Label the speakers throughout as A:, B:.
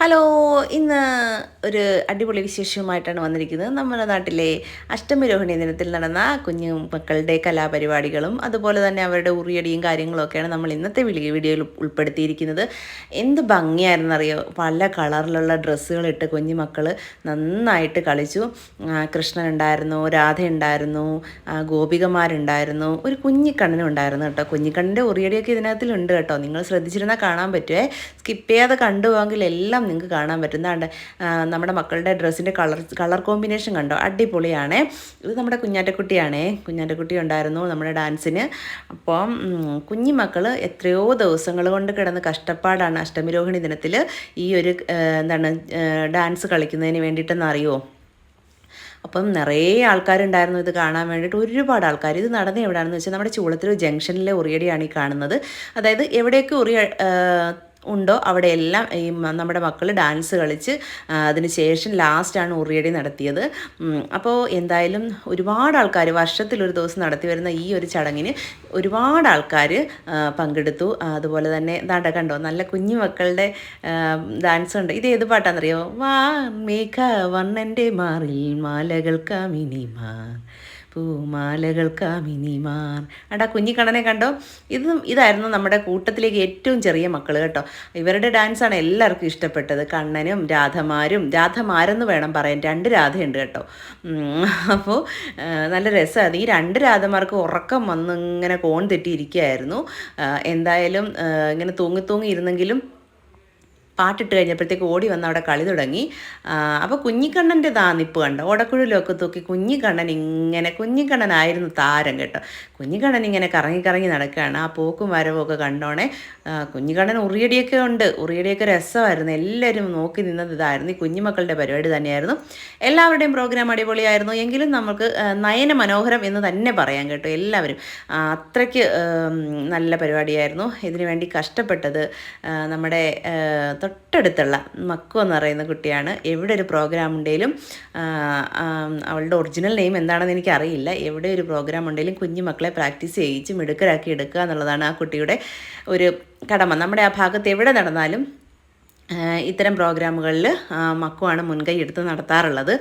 A: Hello ഇന്ന് ഒരു അടിപൊളി വിശേഷവുമായിട്ടാണ് വന്നിരിക്കുന്നത്. നമ്മുടെ നാട്ടിലെ അഷ്ടമിരോഹിണി ദിനത്തിൽ നടന്ന കുഞ്ഞു മക്കളുടെ കലാപരിപാടികളും അതുപോലെ തന്നെ അവരുടെ ഉറിയടിയും കാര്യങ്ങളൊക്കെയാണ് നമ്മൾ ഇന്നത്തെ വീഡിയോ വീഡിയോയിൽ ഉൾപ്പെടുത്തിയിരിക്കുന്നത്. എന്ത് ഭംഗിയായിരുന്നറിയോ? പല കളറിലുള്ള ഡ്രസ്സുകളിട്ട് കുഞ്ഞു മക്കൾ നന്നായിട്ട് കളിച്ചു. കൃഷ്ണൻ ഉണ്ടായിരുന്നു രാധ ഉണ്ടായിരുന്നു ഗോപികമാരുണ്ടായിരുന്നു ഒരു കുഞ്ഞിക്കണ്ണനും ഉണ്ടായിരുന്നു കേട്ടോ. കുഞ്ഞിക്കണ്ണന്റെ ഉറിയടിയൊക്കെ ഇതിനകത്തിലുണ്ട് കേട്ടോ. നിങ്ങൾ ശ്രദ്ധിച്ചിരുന്നാൽ കാണാൻ പറ്റുമേ സ്കിപ്പ് ചെയ്യാതെ കണ്ടുപോകാമെങ്കിൽ എല്ലാം നിങ്ങൾക്ക് കാണാൻ പറ്റുന്നതാണ് നമ്മുടെ മക്കളുടെ ഡ്രസ്സിന്റെ കളർ കളർ കോമ്പിനേഷൻ കണ്ടോ? അടിപൊളിയാണേ. ഇത് നമ്മുടെ കുഞ്ഞാറ്റക്കുട്ടിയാണേ. കുഞ്ഞാറ്റക്കുട്ടി ഉണ്ടായിരുന്നു നമ്മുടെ ഡാൻസിന്. അപ്പം കുഞ്ഞു മക്കൾ എത്രയോ ദിവസങ്ങൾ കൊണ്ട് കിടന്ന് കഷ്ടപ്പാടാണ് അഷ്ടമിരോഹിണി ദിനത്തിൽ ഈ ഒരു എന്താണ് ഡാൻസ് കളിക്കുന്നതിന് വേണ്ടിയിട്ടെന്ന് അപ്പം നിറയെ ആൾക്കാരുണ്ടായിരുന്നു ഇത് കാണാൻ വേണ്ടിയിട്ട്. ഒരുപാട് ആൾക്കാർ ഇത് നടന്ന് എവിടെയാണെന്ന് വെച്ചാൽ നമ്മുടെ ചൂളത്തിൽ ജംഗ്ഷനിലെ ഉറിയടിയാണ് ഈ കാണുന്നത്. അതായത് എവിടെയൊക്കെ ഉറിയ ഉണ്ടോ? അവിടെ എല്ലാം ഈ നമ്മുടെ മക്കൾ ഡാൻസ് കളിച്ച് അതിന് ശേഷം ലാസ്റ്റാണ് ഉറിയടി നടത്തിയത്. അപ്പോൾ എന്തായാലും ഒരുപാട് ആൾക്കാർ വർഷത്തിൽ ഒരു ദിവസം നടത്തി വരുന്ന ഈ ഒരു ചടങ്ങിന് ഒരുപാട് ആൾക്കാർ പങ്കെടുത്തു. അതുപോലെ തന്നെ ദാണ്ട കണ്ടോ? നല്ല കുഞ്ഞു മക്കളുടെ ഡാൻസ് ഉണ്ട്. ഇത് ഏത് പാട്ടാണെന്നറിയോ വാ മേഘ വണ്ണന്റെ മാറിൽ മാലകൾ കാമിനിമാർ. പൂമാലകൾ കാമിനിമാർ അടാ കുഞ്ഞിക്കണ്ണനെ കണ്ടോ? ഇത് ഇതായിരുന്നു നമ്മുടെ കൂട്ടത്തിലേക്ക് ഏറ്റവും ചെറിയ മക്കൾ കേട്ടോ. ഇവരുടെ ഡാൻസാണ് എല്ലാവർക്കും ഇഷ്ടപ്പെട്ടത്. കണ്ണനും രാധമാരും രാധമാരെന്ന് വേണം പറയാൻ. രണ്ട് രാധയുണ്ട് കേട്ടോ. അപ്പോൾ നല്ല രസമാണ് ഈ രണ്ട് രാധമാർക്ക് ഉറക്കം വന്ന് ഇങ്ങനെ കോൺ തെറ്റിയിരിക്കുകയായിരുന്നു. എന്തായാലും ഇങ്ങനെ തൂങ്ങി തൂങ്ങി ഇരുന്നെങ്കിലും പാട്ടിട്ട് കഴിഞ്ഞപ്പോഴത്തേക്ക് ഓടി വന്ന് അവിടെ കളി തുടങ്ങി. അപ്പോൾ കുഞ്ഞിക്കണ്ണന്റെ ദാ നിപ്പ് കണ്ടോ? ഓടക്കുഴലൊക്കെ തൂക്കി കുഞ്ഞിക്കണ്ണൻ ഇങ്ങനെ കുഞ്ഞിക്കണ്ണനായിരുന്നു താരം കേട്ടോ. കുഞ്ഞിക്കണ്ണൻ ഇങ്ങനെ കറങ്ങി കറങ്ങി നടക്കുകയാണ്. ആ പോക്കും വരവും ഒക്കെ കണ്ടോണേ. കുഞ്ഞിക്കണ്ണൻ ഉറിയടിയൊക്കെ ഉണ്ട്. ഉറിയടിയൊക്കെ രസമായിരുന്നു. എല്ലാവരും നോക്കി നിന്നത് ഇതായിരുന്നു. ഈ കുഞ്ഞുമക്കളുടെ പരിപാടി തന്നെയായിരുന്നു. എല്ലാവരുടെയും പ്രോഗ്രാം അടിപൊളിയായിരുന്നു. എങ്കിലും നമുക്ക് നയന മനോഹരം എന്ന് തന്നെ പറയാം കേട്ടോ എല്ലാവരും. അത്രയ്ക്ക് നല്ല പരിപാടിയായിരുന്നു. ഇതിനു വേണ്ടി കഷ്ടപ്പെട്ടത് നമ്മുടെ തൊട്ടടുത്തുള്ള മക്കു എന്ന് പറയുന്ന കുട്ടിയാണ്. എവിടെ ഒരു പ്രോഗ്രാം ഉണ്ടെങ്കിലും അവളുടെ ഒറിജിനൽ നെയിം എന്താണെന്ന് എനിക്കറിയില്ല. എവിടെ ഒരു പ്രോഗ്രാം ഉണ്ടെങ്കിലും കുഞ്ഞു മക്കളെ പ്രാക്ടീസ് ചെയ്യിച്ച് മിടുക്കരാക്കി എടുക്കുക എന്നുള്ളതാണ് ആ കുട്ടിയുടെ ഒരു കടമ. നമ്മുടെ ആ ഭാഗത്ത് എവിടെ നടന്നാലും ഇത്തരം പ്രോഗ്രാമുകളിൽ മക്കുവാണ് മുൻകൈ എടുത്ത് നടത്താറുള്ളത്.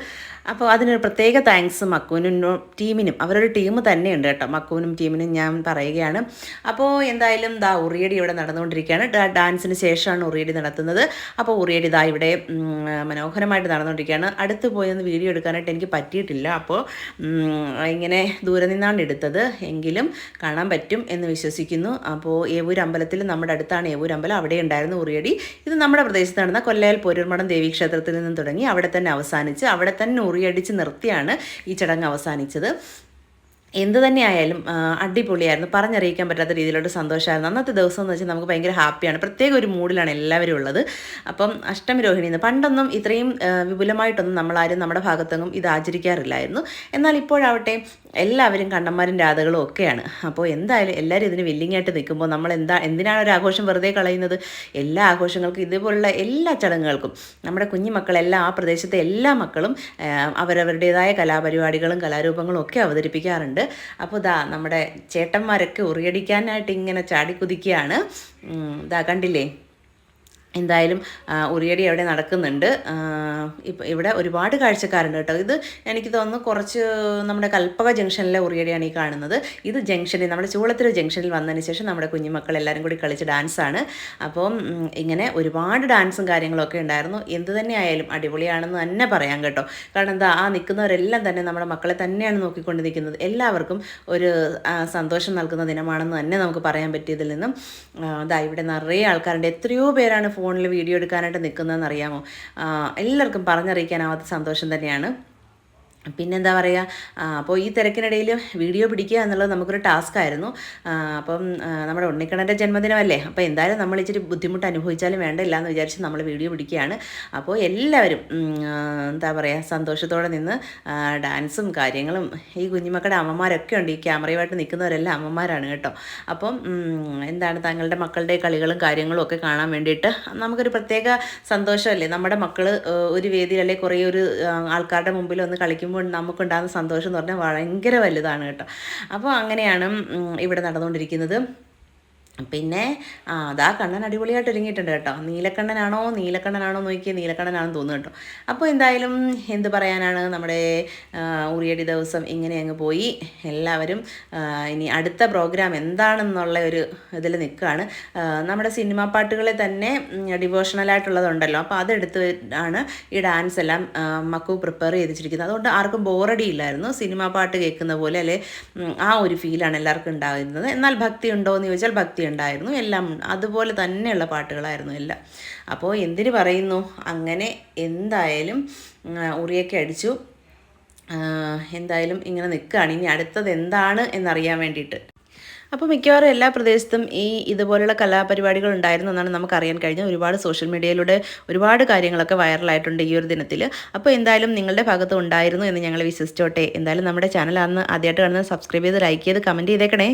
A: അപ്പോൾ അതിനൊരു പ്രത്യേക താങ്ക്സ് മക്കുവിനും ടീമിനും. അവരൊരു ടീം തന്നെയുണ്ട് കേട്ടോ. മക്കുവിനും ടീമിനും ഞാൻ പറയുകയാണ്. അപ്പോൾ എന്തായാലും ദാ ഉറിയടി ഇവിടെ നടന്നുകൊണ്ടിരിക്കുകയാണ്. ഡാൻസിന് ശേഷമാണ് ഉറിയടി നടത്തുന്നത്. അപ്പോൾ ഉറിയടി ദാ ഇവിടെ മനോഹരമായിട്ട് നടന്നുകൊണ്ടിരിക്കുകയാണ്. അടുത്ത് പോയി ഒന്ന് വീഡിയോ എടുക്കാനായിട്ട് എനിക്ക് പറ്റിയിട്ടില്ല. അപ്പോൾ ഇങ്ങനെ ദൂരെ നിന്നാണ് എടുത്തത്. എങ്കിലും കാണാൻ പറ്റും എന്ന് വിശ്വസിക്കുന്നു. അപ്പോൾ ഏവൂർ അമ്പലത്തിൽ നമ്മുടെ അടുത്താണ് ഏവൂർ അമ്പലം. അവിടെ ഉണ്ടായിരുന്നു ഉറിയടി. ഇത് നമ്മുടെ പ്രദേശത്ത് നടന്ന കൊല്ലയിൽ പോരൂർമഠം ദേവീക്ഷേത്രത്തിൽ നിന്നും തുടങ്ങി അവിടെ തന്നെ അവസാനിച്ച് അവിടെ തന്നെ ഉറിയടിച്ച് നിർത്തിയാണ് ഈ ചടങ്ങ് അവസാനിച്ചത്. എന്ത് തന്നെയായാലും അടിപൊളിയായിരുന്നു. പറഞ്ഞറിയിക്കാൻ പറ്റാത്ത രീതിയിലോട്ട് സന്തോഷമായിരുന്നു. അന്നത്തെ ദിവസം എന്ന് വെച്ചാൽ നമുക്ക് ഭയങ്കര ഹാപ്പിയാണ്. പ്രത്യേക ഒരു മൂഡിലാണ് എല്ലാവരും ഉള്ളത്. അപ്പം അഷ്ടമി രോഹിണി എന്ന് പണ്ടൊന്നും ഇത്രയും വിപുലമായിട്ടൊന്നും നമ്മളാരും നമ്മുടെ ഭാഗത്തൊന്നും ഇത് ആചരിക്കാറില്ലായിരുന്നു. എന്നാൽ ഇപ്പോഴാവട്ടെ എല്ലാവരും കണ്ണന്മാരും രാധകളും ഒക്കെയാണ്. അപ്പോൾ എന്തായാലും എല്ലാവരും ഇതിന് വില്ലിംഗ് ആയിട്ട് നിൽക്കുമ്പോൾ നമ്മൾ എന്താ എന്തിനാണ് ഒരു ആഘോഷം വെറുതെ കളയുന്നത്? എല്ലാ ആഘോഷങ്ങൾക്കും ഇതുപോലുള്ള എല്ലാ ചടങ്ങുകൾക്കും നമ്മുടെ കുഞ്ഞു മക്കളെല്ലാം ആ പ്രദേശത്തെ എല്ലാ മക്കളും അവരവരുടേതായ കലാപരിപാടികളും കലാരൂപങ്ങളും ഒക്കെ അവതരിപ്പിക്കാറുണ്ട്. അപ്പോൾ ദാ നമ്മുടെ ചേട്ടന്മാരൊക്കെ ഉറിയടിക്കാനായിട്ട് ഇങ്ങനെ ചാടിക്കുതിക്കുകയാണ്. ദാ കണ്ടില്ലേ? എന്തായാലും ഉറിയടി അവിടെ നടക്കുന്നുണ്ട്. ഇപ്പം ഇവിടെ ഒരുപാട് കാഴ്ചക്കാരുണ്ട് കേട്ടോ. ഇത് എനിക്ക് തോന്നുന്നു കുറച്ച് നമ്മുടെ കൽപ്പക ജംഗ്ഷനിലെ ഉറിയടിയാണ് ഈ കാണുന്നത്. ഇത് ജംഗ്ഷനിൽ നമ്മുടെ ചൂളത്തിലെ ജംഗ്ഷനിൽ വന്നതിന് ശേഷം നമ്മുടെ കുഞ്ഞുമക്കൾ എല്ലാവരും കൂടി കളിച്ച് ഡാൻസാണ്. അപ്പം ഇങ്ങനെ ഒരുപാട് ഡാൻസും കാര്യങ്ങളൊക്കെ ഉണ്ടായിരുന്നു. എന്ത് തന്നെ ആയാലും അടിപൊളിയാണെന്ന് തന്നെ പറയാം കേട്ടോ. കാരണം എന്താ ആ നിൽക്കുന്നവരെല്ലാം തന്നെ നമ്മുടെ മക്കളെ തന്നെയാണ് നോക്കിക്കൊണ്ട് നിൽക്കുന്നത് എല്ലാവർക്കും ഒരു സന്തോഷം നൽകുന്ന ദിനമാണെന്ന് തന്നെ നമുക്ക് പറയാൻ പറ്റിയതിൽ നിന്നും അതാ ഇവിടെ നിറയെ ആൾക്കാരുണ്ട്. എത്രയോ പേരാണ് ഫോണിൽ വീഡിയോ എടുക്കാനായിട്ട് നിൽക്കുന്നതെന്ന് അറിയാമോ എല്ലാവർക്കും പറഞ്ഞറിയിക്കാനാവാത്ത സന്തോഷം തന്നെയാണ്. പിന്നെന്താ പറയുക അപ്പോൾ ഈ തിരക്കിനിടയിൽ വീഡിയോ പിടിക്കുക എന്നുള്ളത് നമുക്കൊരു ടാസ്ക് ആയിരുന്നു അപ്പം നമ്മുടെ ഉണ്ണിക്കണ്ണന്റെ ജന്മദിനമല്ലേ? അപ്പോൾ എന്തായാലും നമ്മൾ ഇച്ചിരി ബുദ്ധിമുട്ട് അനുഭവിച്ചാലും വേണ്ടില്ല എന്ന് വിചാരിച്ച് നമ്മൾ വീഡിയോ പിടിക്കുകയാണ്. അപ്പോൾ എല്ലാവരും എന്താ പറയുക സന്തോഷത്തോടെ നിന്ന് ഡാൻസും കാര്യങ്ങളും ഈ കുഞ്ഞുമക്കളുടെ അമ്മമാരൊക്കെ ഉണ്ട്. ഈ ക്യാമറയുമായിട്ട് നിൽക്കുന്നവരെല്ലാം അമ്മമാരാണ് കേട്ടോ. അപ്പം എന്താണ് താങ്കളുടെ മക്കളുടെ കളികളും കാര്യങ്ങളും ഒക്കെ കാണാൻ വേണ്ടിയിട്ട് നമുക്കൊരു പ്രത്യേക സന്തോഷമല്ലേ? നമ്മുടെ മക്കൾ ഒരു വേദിയിലല്ലേ കുറേ ഒരു ആൾക്കാരുടെ മുമ്പിൽ ഒന്ന് കളിക്കുമ്പോൾ നമുക്കുണ്ടാകുന്ന സന്തോഷം എന്ന് പറഞ്ഞാൽ ഭയങ്കര വലുതാണ് കേട്ടോ. അപ്പോൾ അങ്ങനെയാണ് ഇവിടെ നടന്നുകൊണ്ടിരിക്കുന്നത്. പിന്നെ അതാ കണ്ണൻ അടിപൊളിയായിട്ട് ഒരുങ്ങിയിട്ടുണ്ട് കേട്ടോ. നീലക്കണ്ണനാണോ നീലക്കണ്ണനാണോ നോക്കിയ നീലക്കണ്ണനാണെന്ന് തോന്നുന്നു കേട്ടോ. അപ്പോൾ എന്തായാലും എന്ത് പറയാനാണ് നമ്മുടെ ഉറിയടി ദിവസം ഇങ്ങനെ അങ്ങ് പോയി. എല്ലാവരും ഇനി അടുത്ത പ്രോഗ്രാം എന്താണെന്നുള്ള ഒരു ഇതിൽ നിൽക്കുകയാണ്. നമ്മുടെ സിനിമാ പാട്ടുകളെ തന്നെ ഡിവോഷണലായിട്ടുള്ളതുണ്ടല്ലോ അപ്പോൾ അതെടുത്ത് ആണ് ഈ ഡാൻസ് എല്ലാം മക്കു പ്രിപ്പയർ ചെയ്ത് വെച്ചിരിക്കുന്നത് അതുകൊണ്ട് ആർക്കും ബോറടി ഇല്ലായിരുന്നു സിനിമാ പാട്ട് കേൾക്കുന്ന പോലെ അല്ലെ ആ ഒരു ഫീലാണ് എല്ലാവർക്കും ഉണ്ടാകുന്നത്. എന്നാൽ ഭക്തി ഉണ്ടോ എന്ന് ചോദിച്ചാൽ ഭക്തി ഉണ്ടായിരുന്നു. എല്ലാം. അതുപോലെ തന്നെയുള്ള പാട്ടുകളായിരുന്നു എല്ലാം. അപ്പോൾ എന്തിനു പറയുന്നു? അങ്ങനെ എന്തായാലും ഉറിയൊക്കെ അടിച്ചു. എന്തായാലും ഇങ്ങനെ നിൽക്കുകയാണ്. ഇനി അടുത്തത് എന്താണ് എന്നറിയാൻ വേണ്ടിയിട്ട്. അപ്പോൾ മിക്കവാറും എല്ലാ പ്രദേശത്തും ഈ ഇതുപോലുള്ള കലാപരിപാടികൾ ഉണ്ടായിരുന്നു എന്നാണ് നമുക്കറിയാൻ കഴിഞ്ഞത്. ഒരുപാട് സോഷ്യൽ മീഡിയയിലൂടെ ഒരുപാട് കാര്യങ്ങളൊക്കെ വൈറലായിട്ടുണ്ട് ഈ ഒരു ദിനത്തിൽ. അപ്പോൾ എന്തായാലും നിങ്ങളുടെ ഭാഗത്ത് ഉണ്ടായിരുന്നു എന്ന് ഞങ്ങൾ വിശ്വസിച്ചോട്ടെ. എന്തായാലും നമ്മുടെ ചാനൽ അന്ന് ആദ്യമായിട്ട് കാണുന്നത് സബ്സ്ക്രൈബ് ചെയ്ത് ലൈക്ക് ചെയ്ത് കമന്റ് ചെയ്തേക്കണേ.